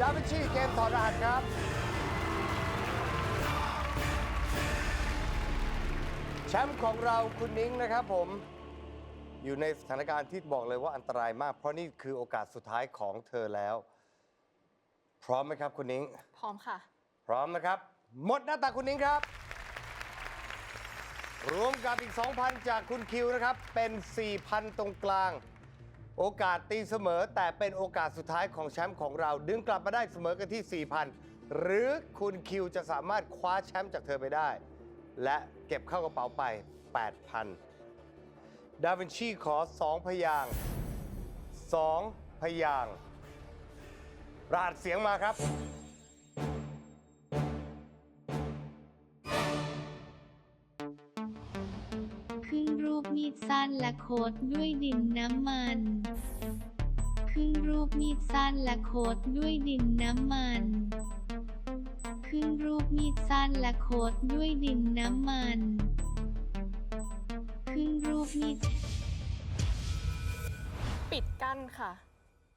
ดาวินชีเกมถอดรหัสครับ แชมป์ของเราคุณนิ้งนะครับผม อยู่ในสถานการณ์ที่บอกเลยว่าอันตรายมาก เพราะนี่คือโอกาสสุดท้ายของเธอแล้ว พร้อมไหมครับคุณนิ้ง พร้อมค่ะ พร้อมนะครับ หมดหน้าตาคุณนิ้งครับ รวมกับอีก 2,000 จากคุณคิวนะครับ เป็น 4,000 ตรงกลาง โอกาสตีเสมอแต่เป็นโอกาสสุดท้ายของแชมป์ของเรา ดึงกลับมาได้เสมอกันที่ 4,000 หรือคุณคิวจะสามารถคว้าแชมป์จากเธอไปได้ และเก็บเข้ากระเป๋าไป 8,000 ดาวินชีขอ 2 พยาง 2 พยางราดเสียงมาครับ สั้นและโคดด้วยดินน้ำมัน ขึ้นรูปมีดสั้นและโคดด้วยดินน้ำมัน ขึ้นรูปมีดสั้นและโคดด้วยดินน้ำมัน ขึ้นรูปมีด ปิดกั้นค่ะ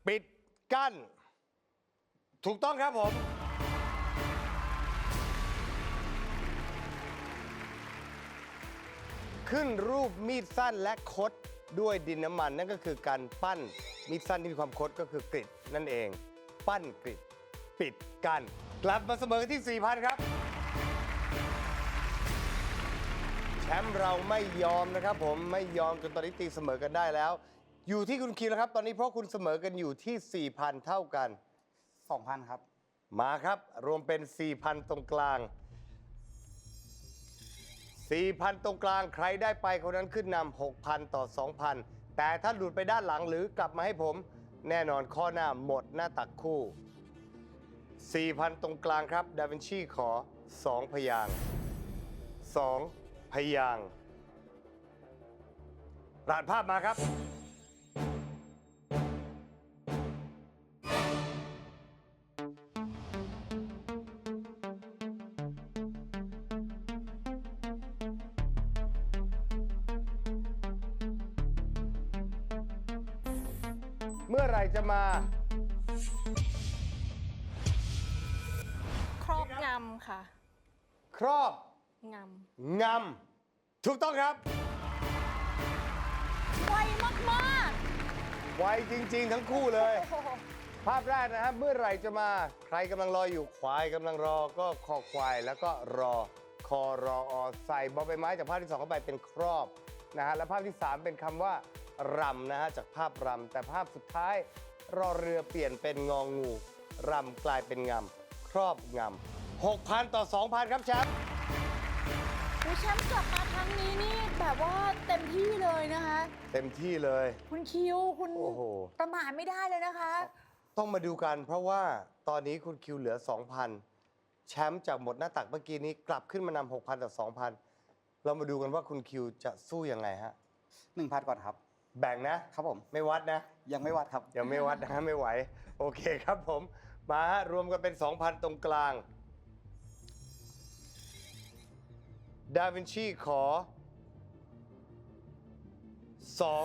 ปิดกั้น ถูกต้องครับผม ขึ้นรูปมีดสั้นและคดด้วยดินน้ำมัน นั่นก็คือการปั้นมีดสั้นที่มีความคดก็คือกริดนั่นเอง ปั้นกริดปิดกั้นกลับมาเสมอกันที่ 4,000 ครับ แชมป์เราไม่ยอมนะครับผมไม่ยอมจนตอนนี้ตีเสมอกันได้แล้ว อยู่ที่คุณคิวแล้วครับ ตอนนี้เพราะคุณเสมอกันอยู่ที่ 4,000 เท่ากัน 2,000 ครับ มาครับ รวมเป็น 4,000 ตรงกลาง 4,000 ตรงกลางใครได้ไปคนนั้นขึ้นนำ6,000 ต่อ 2,000 แต่ถ้าหลุดไปด้านหลังหรือกลับมาให้ผม แน่นอนข้อหน้าหมดหน้าตักคู่ 4,000 ตรงกลางครับดาวินชีขอ 2 พยาง2พยางรหัสภาพมาครับ ไหรจะมา ครอบงำค่ะ ครอบงงำถูกต้องครับำไวมากไวจริง ๆ ทั้งคู่เลย ๆโอ้โหภาพแรกนะครับเมื่อไหร่จะมาใครกำลังรออยู่ควายกำลังรอก็คอควายแล้วก็รอคอรออใส่บอใบไม้จากภาพที่สองเข้าไปเป็นครอบนะฮะและภาพที่3เป็นคำว่า รำนะฮะจากภาพรำแต่ภาพสุดท้ายรอเรือเปลี่ยนเป็นงองูรำกลายเป็นงำครอบงำ6,000 ต่อ 2,000 ครับแชมป์ผู้แชมป์กลับมาครั้งนี้นี่แบบว่าเต็มที่เลยนะคะ เต็มที่เลย คุณคิวคุณโอ้โห ประมาทไม่ได้เลยนะคะ ต้องมาดูกันเพราะว่าตอนนี้คุณคิวเหลือ 2,000 แชมป์จากหมดหน้าตักเมื่อกี้นี้กลับขึ้นมานำ6,000 ต่อ 2,000 เรามาดูกันว่าคุณคิวจะสู้ยังไงฮะ1,000ก่อนครับ แบ่งนะครับผมไม่วัดนะ ยังไม่วัดครับ ยังไม่วัดนะไม่ไหว โอเคครับผม มาฮะรวมกันเป็น 2,000 ตรงกลาง ดาวินชีขอ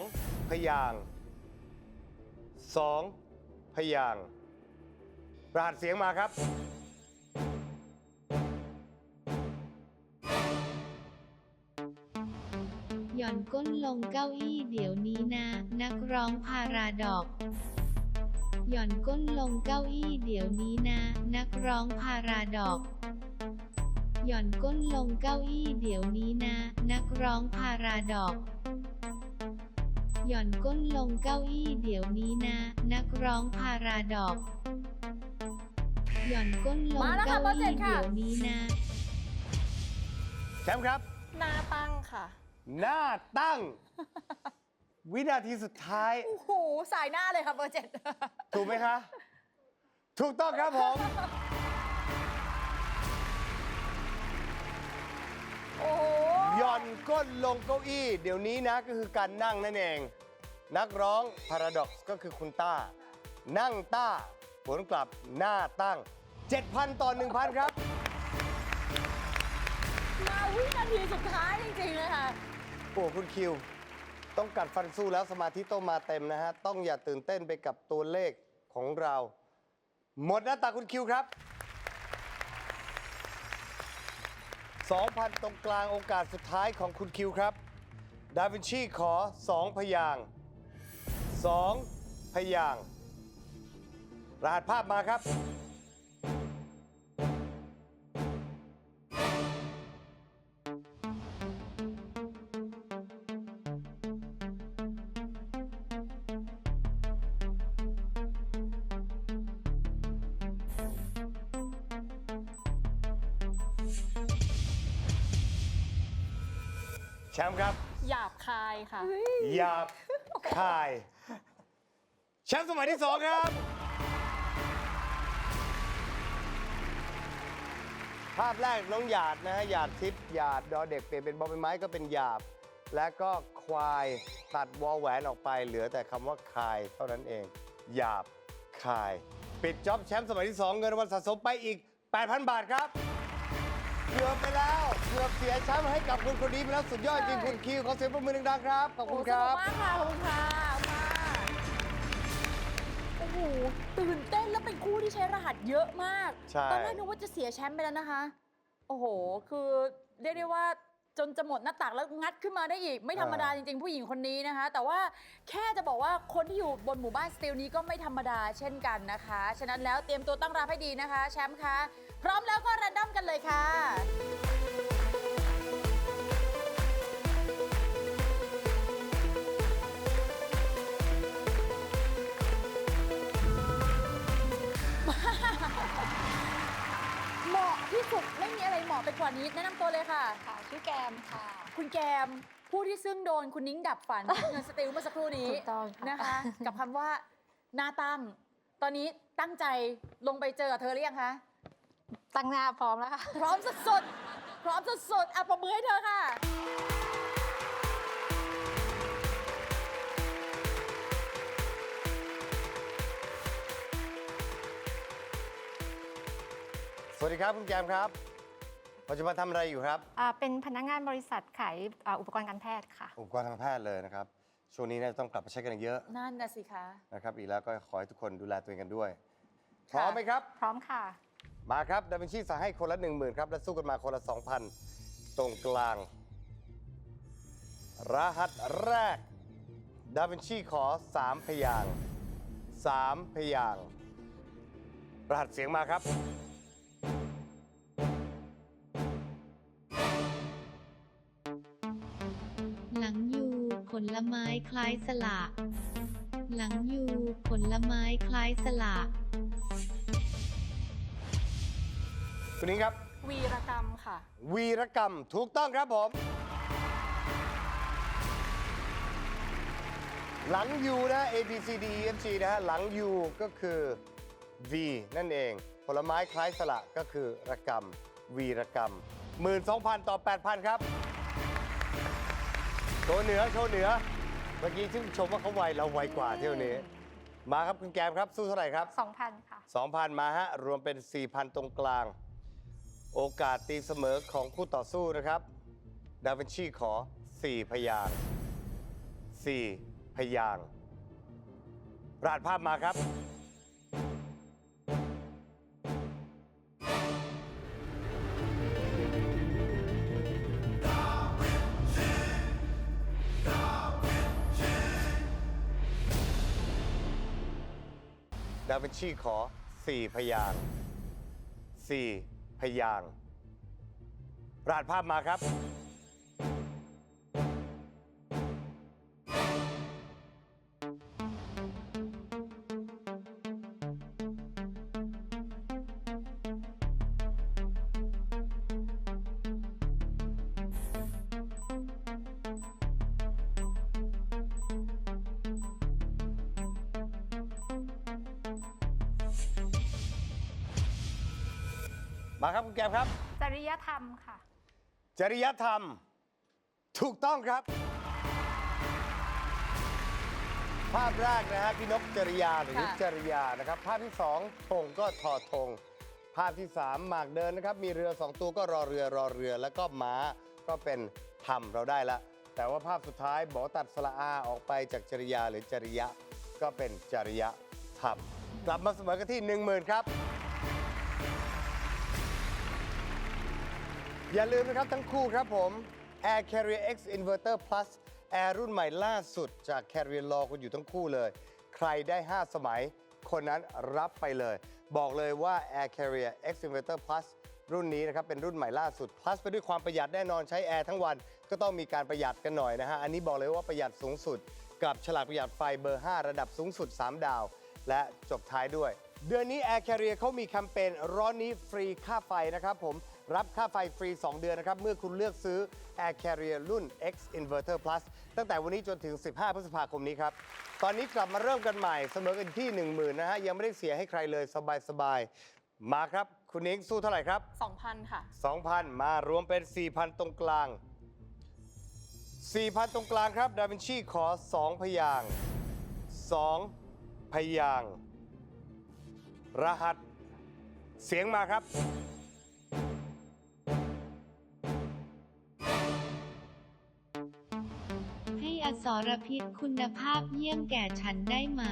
2 พยางค์2พยางค์รหัสเสียงมาครับ อนก้นลงเก้าอี้เดี๋ยวนี้นะ นักร้องพาราดอก หย่อนก้นลงเก้าอี้เดี๋ยวนี้นะ นักร้องพาราดอก หย่อนก้นลงเก้าอี้เดี๋ยวนี้นะ นักร้องพาราดอก หย่อนก้นลงเก้าอี้เดี๋ยวนี้นะ นักร้องพาราดอก หย่อนก้นลงมาแล้วค่ะเก้าเบอร์เจ็อี้ดค่ะเดี๋ยวนี้นะ แชมป์ครับหนาตั้งค่ะ หน้าตั้ง วินาทีสุดท้าย โอ้โหสายหน้าเลยค่ะเบอร์เจ็ด ถูกไหมคะ ถูกต้องครับผม โอ้โหหย่อนก้นลงเก้าอี้ เดี๋ยวนี้นะก็คือการนั่งนั่นเอง นักร้อง Paradox ก็คือคุณต้า นั่งต้า ผลกลับหน้าตั้ง 7,000 ต่อ 1,000 ครับ มาวินาทีสุดท้ายจริงๆเลยค่ะ โอ้คุณคิว ต้องกัดฟันสู้แล้วสมาธิต้องมาเต็มนะฮะ ต้องอย่าตื่นเต้นไปกับตัวเลขของเรา หมดหน้าตาคุณคิวครับ 2,000 ตรงกลางโอกาสสุดท้ายของคุณคิวครับ ดาวินชีขอ 2 พยางค์2พยางค์รหัสภาพมาครับ ชมป์ครับ หยาบคายค่ะ หยาบคาย แชมป์สมัยที่สองครับ ภาพแรกน้องหยาดนะฮะหยาดทิพย์หยาดดอเด็กเปลี่ยนเป็นบอใบไม้ก็เป็นหยาบ และก็ควายตัดวอแหวนออกไปเหลือแต่คำว่าคายเท่านั้นเอง หยาบคาย ปิดจ็อบแชมป์สมัยที่2เงินรางวัลสะสมไปอีก 8,000 บาทครับเกื อบไปแล้วเกือบเสียแชมป์ให้กับคุณคนนี้ไปแล้วสุดยอดจริงคุณคิวขอเสียงปรบมือดังๆครับขอบคุณครับโอ้สนุกมากค่ะขอบคุณค่ะมาโอ้โหตื่นเต้นแล้วเป็นคู่ที่ใช้รหัสเยอะมากใช่ตอนแรกนึกว่าจะเสียแชมป์ไปแล้วนะคะ โอ้โห คือเรียกได้ว่าจนจะหมดหน้าตักแล้วงัดขึ้นมาได้อีก ไม่ธรรมดาจริง ๆ ผู้หญิงคนนี้นะคะ แต่ว่าแค่จะบอกว่าคนที่อยู่บนหมู่บ้านสติลนี้ก็ไม่ธรรมดาเช่นกันนะคะ ฉะนั้นแล้วเตรียมตัวตั้งรับให้ดีนะคะ แชมป์คะ พร้อมแล้วก็รันดอมกันเลยค่ะ เหมาะที่สุดไม่มีอะไรเหมาะไปกว่านี้ แนะนำตัวเลยค่ะ ค่ะชื่อแกมค่ะ คุณแกมผู้ที่ซึ่งโดนคุณนิ้งดับฝัน เงินสติลเมื่อสักครู่นี้ถูกต้องค่ะ นะคะ กับคำว่าหน้าตั้ง ตอนนี้ตั้งใจลงไปเจอกับเธอหรือยังคะ ตั้งหน้าพร้อมแล้วค่ะ พร้อมสุดๆ พร้อมสุดๆอะปรบมือให้เธอค่ะ สวัสดีครับคุณแกมครับ ปัจจุบันทำอะไรอยู่ครับ อ่าเป็นพนักงานบริษัทขายอ่าอุปกรณ์การแพทย์ค่ะ อุปกรณ์ทางแพทย์เลยนะครับ ช่วงนี้น่าจะต้องกลับมาใช้กันเยอะนั่นนะสิคะ นะครับ อีกแล้วก็ขอให้ทุกคนดูแลตัวเองกันด้วยพค่ะร้อมไหมครับ พร้อมค่ะ มาครับดาวินชีสั่งให้คนละ 1 0,000ครับและสู้กันมาคนละ 2,000 ตรงกลาง รหัสแรก ดาวินชีขอ 3 พยาง 3 พยาง รหัสเสียงมาครับ หลังยูผลไม้คล้ายสละ หลังยูผลไม้คล้ายสละ คุณนิ้งครับ วีรกรรมค่ะ วีรกรรมถูกต้องครับผม หลัง U นะ A B C D E F G นะฮะหลัง U ก็คือ V นั่นเอง ผลไม้คล้ายสละก็คือรกรรม วีรกรรม 12,000 ต่อ 8,000 ครับ โชว์เหนือโชว์เหนือ เมื่อกี้ชื่นชมว่าเขาไวเราไวกว่าเที่ยวนี้ มาครับคุณแกมครับสู้เท่าไหร่ครับ 2,000 ค่ะ 2,000 มาฮะ รวมเป็น 4,000 ตรงกลาง โอกาสตีเสมอของคู่ต่อสู้นะครับ ดาวินชีขอ 4 พยางค์4พยางค์รหัสภาพมาครับ ดาวินชีขอ 4 พยางค์4 พยางค์รหัสภาพมาครับ มาครับคุณแกมครับ จริยธรรมค่ะ จริยธรรม ถูกต้องครับ ภาพแรกนะฮะพี่นกจริยาหรือค่ะ จริยานะครับ ภาพที่สองธงก็ทอธงภาพที่สามหมากเดินนะครับ มีเรือสองตัวก็รอเรือรอเรือแล้วก็ม้าก็เป็นธรรมเราได้ละ แต่ว่าภาพสุดท้ายบอกตัดสระอาออกไปจากจริยาหรือจริยะ ก็เป็นจริยธรรมกลับมาเสมอกันที่1 0,000ครับ อย่าลืมนะครับทั้งคู่ครับผม Air Carrier X Inverter Plus Air รุ่นใหม่ล่าสุดจาก Carrier รอคุณอยู่ทั้งคู่เลย ใครได้ 5 สมัย คนนั้นรับไปเลย บอกเลยว่า Air Carrier X Inverter Plus รุ่นนี้นะครับเป็นรุ่นใหม่ล่าสุด plus ไปด้วยความประหยัดแน่นอนใช้แอร์ทั้งวัน ก็ต้องมีการประหยัดกันหน่อยนะฮะ อันนี้บอกเลยว่าประหยัดสูงสุด กับฉลากประหยัดไฟเบอร์ 5 ระดับสูงสุด 3 ดาว และจบท้ายด้วย เดือนนี้ Air Carrier เขามีแคมเปญร้อนนี้ฟรีค่าไฟนะครับผม รับค่าไฟฟรี 2 เดือนนะครับ เมื่อคุณเลือกซื้อ Air Carrier รุ่น X Inverter Plus ตั้งแต่วันนี้จนถึง 15 พฤษภาคมนี้ครับ ตอนนี้กลับมาเริ่มกันใหม่เสมอกันที่ 10,000นะฮะ ยังไม่ได้เสียให้ใครเลยสบายๆ มาครับ คุณนิ้งสู้เท่าไหร่ครับ 2,000 ค่ะ 2,000 มารวมเป็น 4,000 ตรงกลาง 4,000 ตรงกลางครับดาวินชีขอ 2 พยางค์2พยางค์รหัส เสียงมาครับ รพิษคุณภาพเยี่ยมแก่ฉันได้ไหม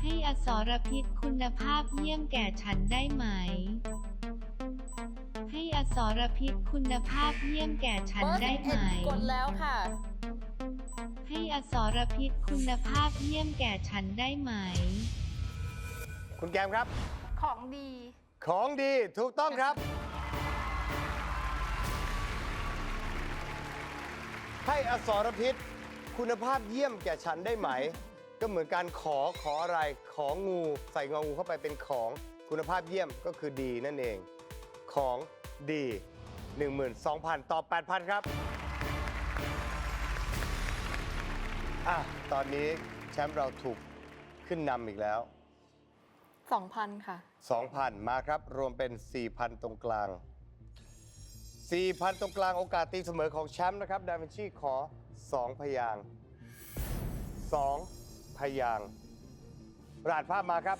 ให้อสรพิษคุณภาพเยี่ยมแก่ฉันได้ไหม ให้อสรพิษคุณภาพเยี่ยมแก่ฉันเบอร์ได้ไหม11กดแล้วค่ะ ให้อสรพิษคุณภาพเยี่ยมแก่ฉันได้ไหม คุณแกมครับ ของดี ของดีถูกต้องครับ ให้อสรพิษ คุณภาพเยี่ยมแก่ฉันได้ไหม ก็เหมือนการขอขออะไรของงูใส่งองูเข้าไปเป็นของคุณภาพเยี่ยมก็คือดีนั่นเอง ของดี 12,000 ต่อ 8,000 ครับ อะ ตอนนี้แชมป์เราถูกขึ้นนำอีกแล้ว 2,000 ค่ะ 2,000 มาครับ รวมเป็น 4,000 ตรงกลาง 4,000 ตรงกลางโอกาสตีเสมอของแชมป์นะครับ ดาวินชีขอ 2 พยาง 2 พยางราดภาพมาครับ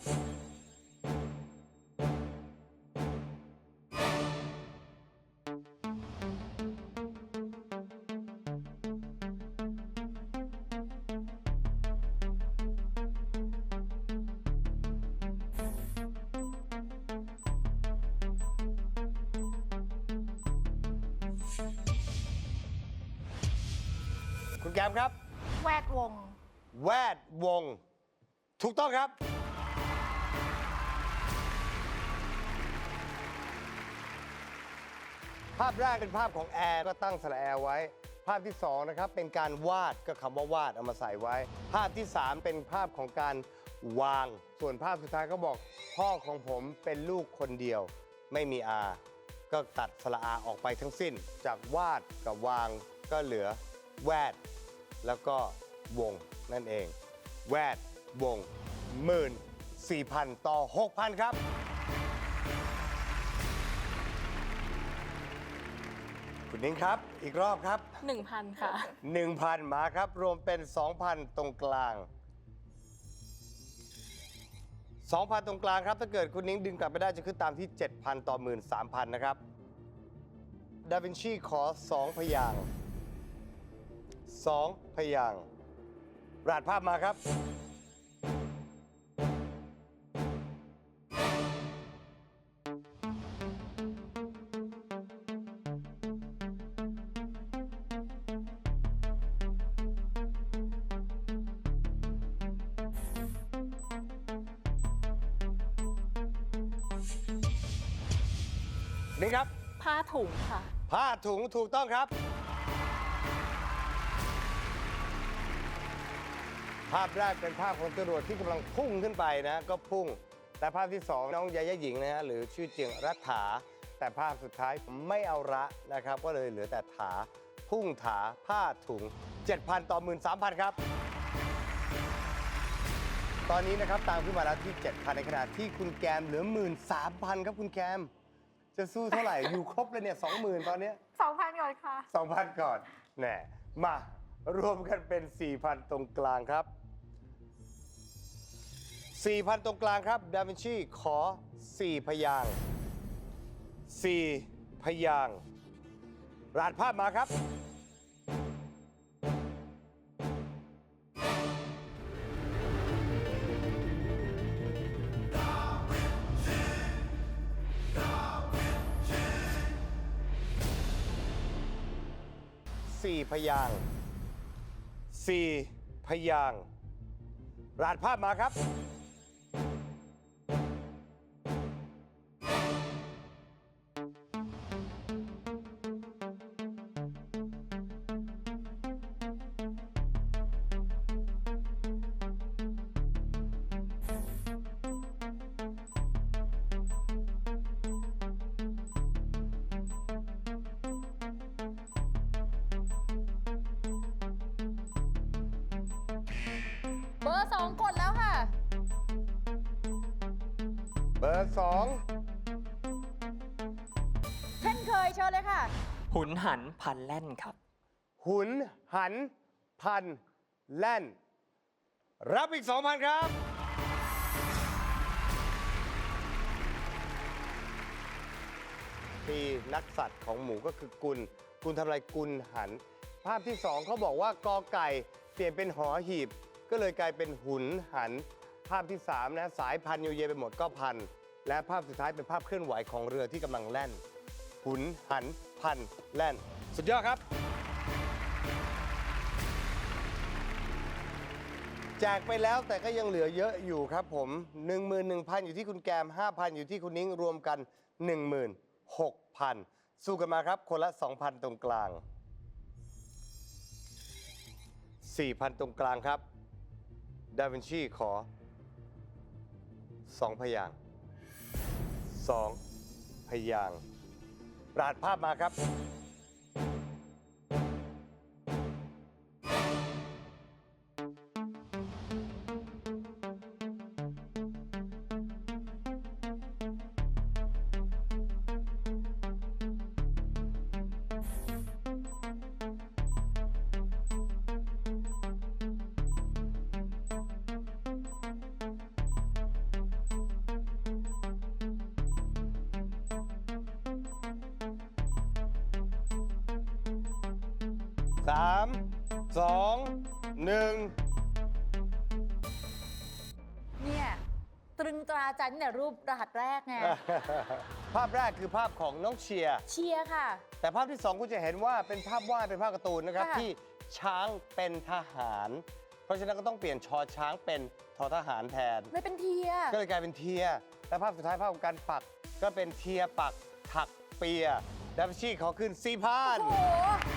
แกมครับ แวดวง แวดวง ถูกต้องครับ ภาพแรกเป็นภาพของแอร์ก็ตั้งสระแอร์ไว้ ภาพที่ 2 นะครับ เป็นการวาดก็คำว่าวาดเอามาใส่ไว้ ภาพที่ 3 เป็นภาพของการวาง ส่วนภาพสุดท้ายก็บอก พ่อของผมเป็นลูกคนเดียว ไม่มีอา ก็ตัดสระอาออกไปทั้งสิ้น จากวาดกับวางก็เหลือแวด แล้วก็วงนั่นเอง แวดวงหมื่นสี่พันต่อ6,000ครับ คุณนิ้งครับ อีกรอบครับ 1,000 ค่ะ1,000มาครับ รวมเป็น2,000ตรงกลาง2,000ตรงกลางครับ ถ้าเกิดคุณนิ้งดึงกลับไปได้จะขึ้นตามที่7,000ต่อ13,000นะครับ ดาวินชีขอ2พยางค์ สองพยางค์รหัสภาพมาครับ นี่ครับ ผ้าถุงค่ะ ผ้าถุงถูกต้องครับ ภาพแรกเป็นภาพของจรวดที่กำลังพุ่งขึ้นไปนะ ก็พุ่ง แต่ภาพที่สองน้องยายาหญิงนะฮะหรือชื่อเจียงรัฐา แต่ภาพสุดท้ายไม่เอาระนะครับ ก็เลยเหลือแต่ถาพุ่งถาผ้าถุง 7,000 ต่อ 13,000 ครับ ตอนนี้นะครับตามขึ้นมาแล้วที่ 7,000 ในขณะที่คุณแกมเหลือ 13,000 ครับคุณแกม จะสู้เท่าไหร่ อยู่ครบเลยเนี่ย20,000 ตอนเนี้ย2,000ก่อนค่ะ 2,000 ก่อนแน่มา รวมกันเป็น 4,000 ตรงกลางครับ 4,000 ตรงกลางครับ ดาวินชีขอ 4 พยาง 4 พยางรหัสภาพมาครับสี่พยาง ค์สี่พยางค์รหัสภาพมาครับ อร์สองกดแล้วค่ะ เบอร์สองเช่นเคยเชิญเลยค่ะ หุนหันพันแล่นครับ หุนหัน พัน แล่น รับอีก 2,000 ครับ ปีนักสัตว์ของหมูก็คือกุล กุลทำอะไรกุลหัน ภาพที่สองเขาบอกว่ากอไก่ เปลี่ยนเป็นหอหีบ ก็เลยกลายเป็นหุนหัน ภาพที่สามนะสายพันโยเยไปหมดก็พัน และภาพสุดท้ายเป็นภาพเคลื่อนไหวของเรือที่กำลังแล่น หุนหันพันแล่น สุดยอดครับ แจกไปแล้วแต่ก็ยังเหลือเยอะอยู่ครับผม11,000 อยู่ที่คุณแกม 5,000 อยู่ที่คุณนิ้งรวมกัน 16,000 สู้กันมาครับ คนละ 2,000 ตรงกลาง 4,000 ตรงกลางครับ ดาวินชีขอสองพยางค์2พยางค์ราดภาพมาครับ สามสองหนึ่งเนี่ยตรึงตราใจตั้งแต่รูปรหัสแรกไงภาพแรกคือภาพของน้องเชียร์ เชียร์ค่ะ แต่ภาพที่ 2 คุณจะเห็นว่าเป็นภาพวาดเป็นภาพการ์ตูนนะครับ ค่ะ ที่ช้างเป็นทหาร เพราะฉะนั้นก็ต้องเปลี่ยนชอช้างเป็นทอทหารแทน เลยเป็นเทียร์ก็เลยกลายเป็นเทียร์และภาพสุดท้ายภาพของการปัก ก็เป็นเทียร์ปักถักเปียดับชี่ขอขึ้นสี่พันโอ้โห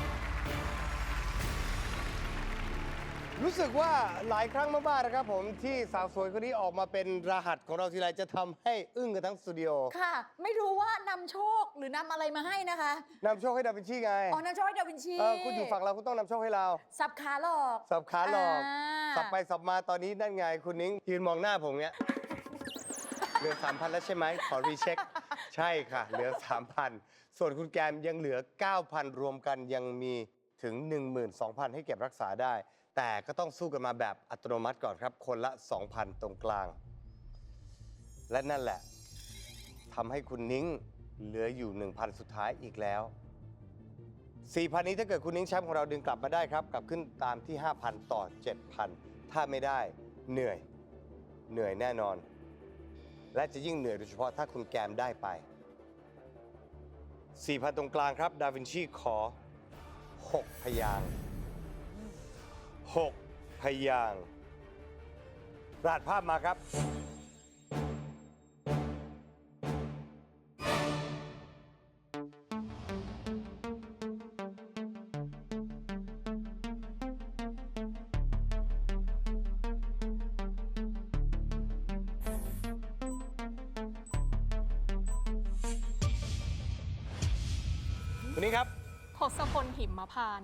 รู้สึกว่าหลายครั้งมากๆนะครับผมที่สาวสวยคนนี้ออกมาเป็นรหัสของเราทีไรจะทำให้อึ้งกันทั้งสตูดิโอค่ะ ไม่รู้ว่านำโชคหรือนำอะไรมาให้นะคะนำโชคให้ดาวินชีไงอ๋อนำโชคให้ดาวินชีเออคุณอยู่ฝั่งเราคุณต้องนำโชคให้เรา สับขาหลอกสับขาหลอกอ่าสับไปสับมาตอนนี้นั่นไงคุณนิ้งยืนมองหน้าผมเนี้ย เหลือ3,000แล้วใช่ไหมขอรีเช็ค ใช่ค่ะ เหลือ3,000ส่วนคุณแกมยังเหลือ 9,000 รวมกันยังมีถึง 12,000 ให้เก็บรักษาได้ แต่ก็ต้องสู้กันมาแบบอัตโนมัติก่อนครับ คนละ 2,000 ตรงกลาง และนั่นแหละทำให้คุณนิ้งเหลืออยู่ 1,000 สุดท้ายอีกแล้ว 4,000 นี้ถ้าเกิดคุณนิ้งแชมป์ของเราดึงกลับมาได้ครับ กลับขึ้นตามที่ 5,000 ต่อ 7,000 ถ้าไม่ได้เหนื่อยเหนื่อยแน่นอน และจะยิ่งเหนื่อยโดยเฉพาะถ้าคุณแกมได้ไป 4,000 ตรงกลางครับ ดาวินชีขอ 6 พยางค์ 6 พยางรหัสภาพมาครับ วันนี้ครับ ทศพลหิมพาน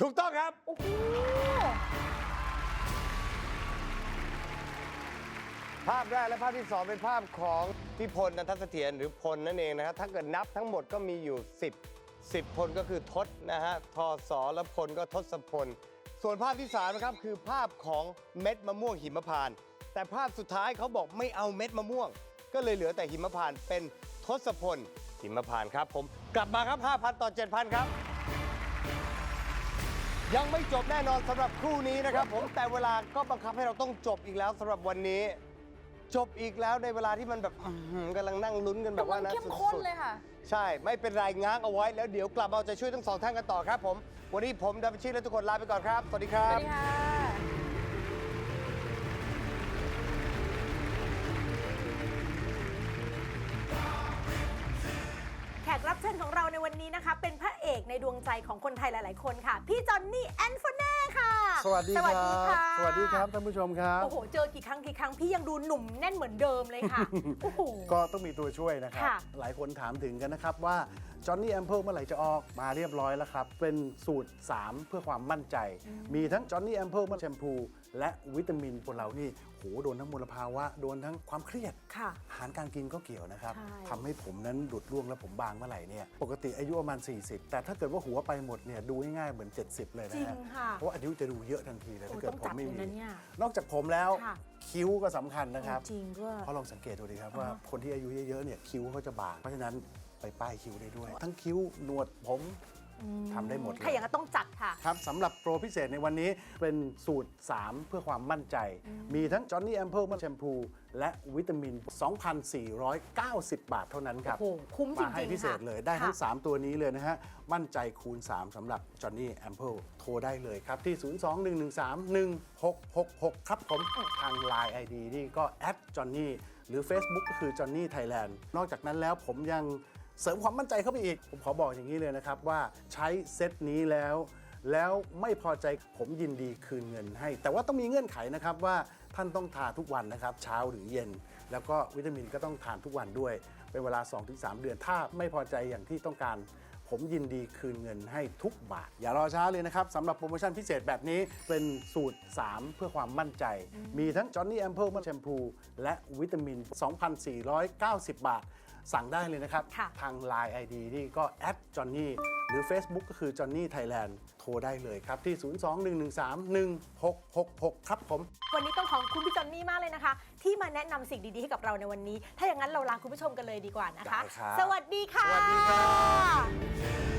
ถูกต้องครับ โอ้โหภาพแรกและภาพที่ 2 เป็นภาพของพี่พลนันทเสถียรหรือพลนั่นเองนะครับถ้าเกิดนับทั้งหมดก็มีอยู่ 10 10 พลก็คือทศนะฮะทอสอและพลก็ทศพล ส่วนภาพที่3นะครับคือภาพของเม็ดมะม่วงหิมพานต์แต่ภาพสุดท้ายเขาบอกไม่เอาเม็ดมะม่วง ก็เลยเหลือแต่หิมพานต์เป็นทศพลหิมพานต์ครับผมกลับมาครับ 5,000 ต่อ 7,000 ครับ ยังไม่จบแน่นอนสำหรับคู่นี้นะครับ ผมแต่เวลาก็บังคับให้เราต้องจบอีกแล้วสำหรับวันนี้ จบอีกแล้วในเวลาที่มันแบบอื้อหือกำลังนั่งลุ้นกันแบบว่านะเข้มข้นสุดๆ เลยค่ะ ใช่ ไม่เป็นไรง้างเอาไว้แล้วเดี๋ยวกลับมาเอาใจช่วยทั้งสองท่านกันต่อครับผม วันนี้ผมดับชิและทุกคนลาไปก่อนครับ สวัสดีครัสวับสดีค่ะ นวันนี้นะคะ เป็นพระเอกในดวงใจของคนไทยหลาย ๆ คนค่ะ พี่จอนนี่แอนโฟเน่ค่ะ สวัสดีสควัสรัดีบค่ะ สวัสดีครับท่านผู้ชมครับ โอ้โห เจอกี่ครั้งกี่ครั้งพี่ยังดูหนุ่มแน่นเหมือนเดิมเลยค่ะ โอ้โห ก็ต้องมีตัวช่วยนะครับ ค่ะ หลายคนถามถึงกันนะครับว่าจอห์นนี่แอมเพิลเมื่อไหร่จะออกมาเรียบร้อยแล้วครับ เป็นสูตร 3 เพื่อความมั่นใจ มีทั้งจอห์นนี่แอมเพิลแชมพู และวิตามินคนเรานี่โหโดนทั้งมลภาวะโดนทั้งความเครียดค่ะ อาหารการกินก็เกี่ยวนะครับใช่ ทำให้ผมนั้นหลุดร่วงและผมบางเมื่อไหร่เนี่ยปกติอายุประมาณ 40 แต่ถ้าเกิดว่าหัวไปหมดเนี่ยดูง่ายๆเหมือน 70 เลยจนะริงฮะค่ะเพราะว่าอายุจะดูเยอะทันทีเลยโอ้ถ้าเกิดต้องผมจัดไม่เลยมีนะเนี่ยนอกจากผมแล้วค่ะ คิ้วก็สำคัญนะครับจริงด้วย เพราะลองสังเกตดูดิครับว่าอ่าฮะคนที่อายุเยอะๆเนี่ยคิ้วเขาจะบางเพราะฉะนั้นไปป้ายคิ้วได้ด้วย ทั้งคิ้วหนวดผมอืม ทำได้หมดเลยถ้าอย่างนั้นต้องจัดค่ะ ครับสำหรับโปรพิเศษในวันนี้เป็นสูตร 3 เพื่อความมั่นใจ มีทั้งจอห์นนี่แอมเพิลแชมพู และวิตามิน 2,490 บาทเท่านั้นครับโอ้โหคุ้มจริงๆมาให้พิเศษค่ะเลยได้ทั้ง ค่ะ 3 ตัวนี้เลยนะฮะ มั่นใจคูณ 3สำหรับจอห์นนี่แอมเพิลโทรได้เลยครับ ที่ 021131666 ครับผมทาง Line ID นี่ก็แอดจอห์นนี่หรือ Facebook ก็คือจอห์นนี่ไทยแลนด์นอกจากนั้นแล้วผมยัง เสริมความมั่นใจเข้าไปอีก ผมขอบอกอย่างนี้เลยนะครับว่าใช้เซตนี้แล้ว แล้วไม่พอใจผมยินดีคืนเงินให้ แต่ว่าต้องมีเงื่อนไขนะครับว่าท่านต้องทาทุกวันนะครับ เช้าหรือเย็น แล้วก็วิตามินก็ต้องทานทุกวันด้วย เป็นเวลา 2-3 เดือน ถ้าไม่พอใจอย่างที่ต้องการผมยินดีคืนเงินให้ทุกบาท อย่ารอช้าเลยนะครับสำหรับโปรโมชั่นพิเศษแบบนี้เป็นสูตร 3 เพื่อความมั่นใจ มีทั้งจอห์นนี่แอมเพิลแชมพูและวิตามิน 2,490 บาท สั่งได้เลยนะครับ ค่ะ ทาง Line ID นี่ก็แอดจอห์นนี่หรือ Facebook ก็คือจอห์นนี่ไทยแลนด์โทรได้เลยครับ ที่ 021131666 ครับผม วันนี้ต้องขอบคุณพี่จอนนี่มากเลยนะคะ ที่มาแนะนำสิ่งดีๆให้กับเราในวันนี้ ถ้าอย่างนั้นเราลาคุณผู้ชมกันเลยดีกว่านะคะ ได้ครับ สวัสดีค่ะ สวัสดีครับ